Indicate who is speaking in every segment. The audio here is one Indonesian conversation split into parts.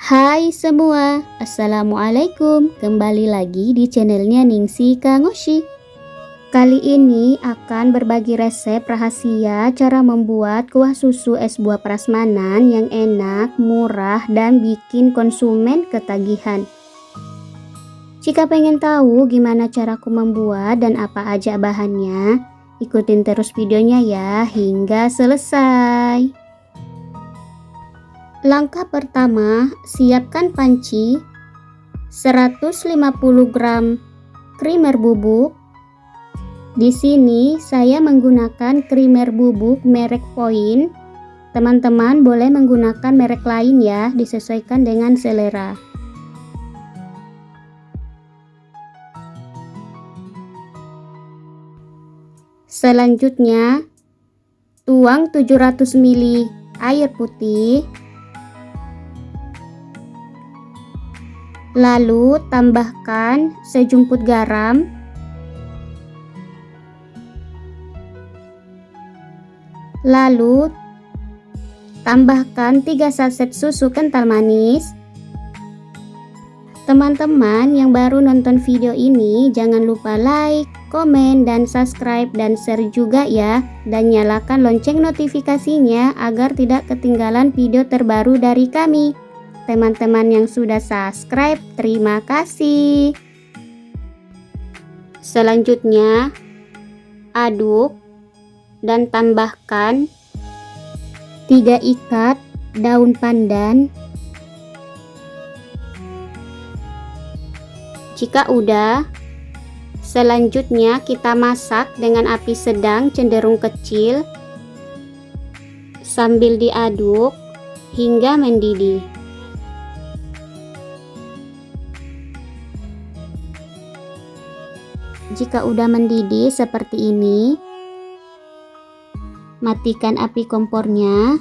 Speaker 1: Hai semua, Assalamualaikum. Kembali lagi di channelnya Ningsi Kangoshi Kali ini akan berbagi resep rahasia cara membuat kuah susu es buah prasmanan yang enak, murah, dan bikin konsumen ketagihan. Jika pengen tahu gimana caraku membuat dan apa aja bahannya, ikutin terus videonya ya hingga selesai Langkah pertama, siapkan panci 150 gram krimer bubuk. Di sini saya menggunakan krimer bubuk merek Point. Teman-teman boleh menggunakan merek lain ya, disesuaikan dengan selera. Selanjutnya, tuang 700 ml air putih Lalu tambahkan sejumput garam. Lalu tambahkan 3 saset susu kental manis. Teman-teman yang baru nonton video ini jangan lupa like, komen, dan subscribe dan share juga ya. Dan nyalakan lonceng notifikasinya agar tidak ketinggalan video terbaru dari kami teman-teman yang sudah subscribe, terima kasih. Selanjutnya, aduk dan tambahkan 3 ikat daun pandan. Jika udah, selanjutnya kita masak dengan api sedang cenderung kecil sambil diaduk hingga mendidih. Jika udah mendidih seperti ini, matikan api kompornya.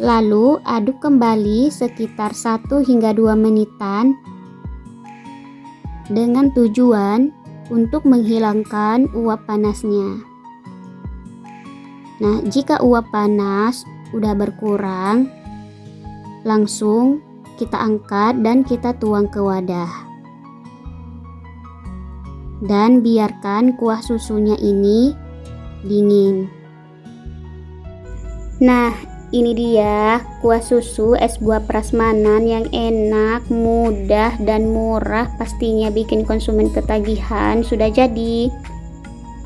Speaker 1: Lalu aduk kembali sekitar 1 hingga 2 menitan dengan tujuan untuk menghilangkan uap panasnya. Nah, jika uap panas udah berkurang, langsung kita angkat dan kita tuang ke wadah dan biarkan kuah susunya ini dingin. Nah, ini dia kuah susu es buah prasmanan yang enak, mudah, dan murah pastinya bikin konsumen ketagihan sudah jadi.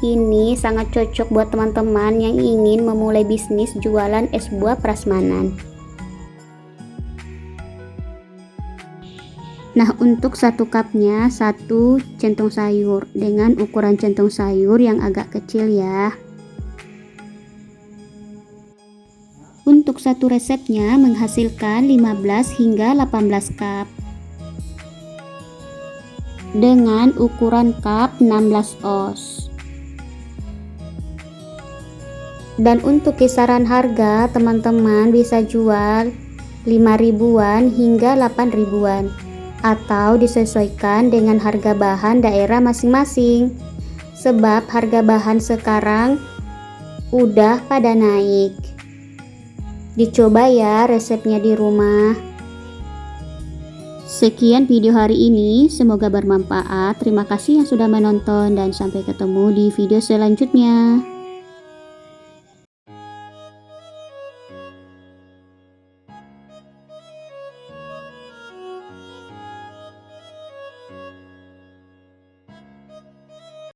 Speaker 1: Ini sangat cocok buat teman-teman yang ingin memulai bisnis jualan es buah prasmanan. Nah untuk satu cupnya satu centong sayur dengan ukuran centong sayur yang agak kecil ya. Untuk satu resepnya menghasilkan 15 hingga 18 cup. Dengan ukuran cup 16 oz dan untuk kisaran harga teman-teman bisa jual 5 ribuan hingga 8 ribuan atau disesuaikan dengan harga bahan daerah masing-masing. Sebab harga bahan sekarang udah pada naik. Dicoba ya resepnya di rumah. Sekian video hari ini, semoga bermanfaat. Terima kasih yang sudah menonton dan sampai ketemu di video selanjutnya.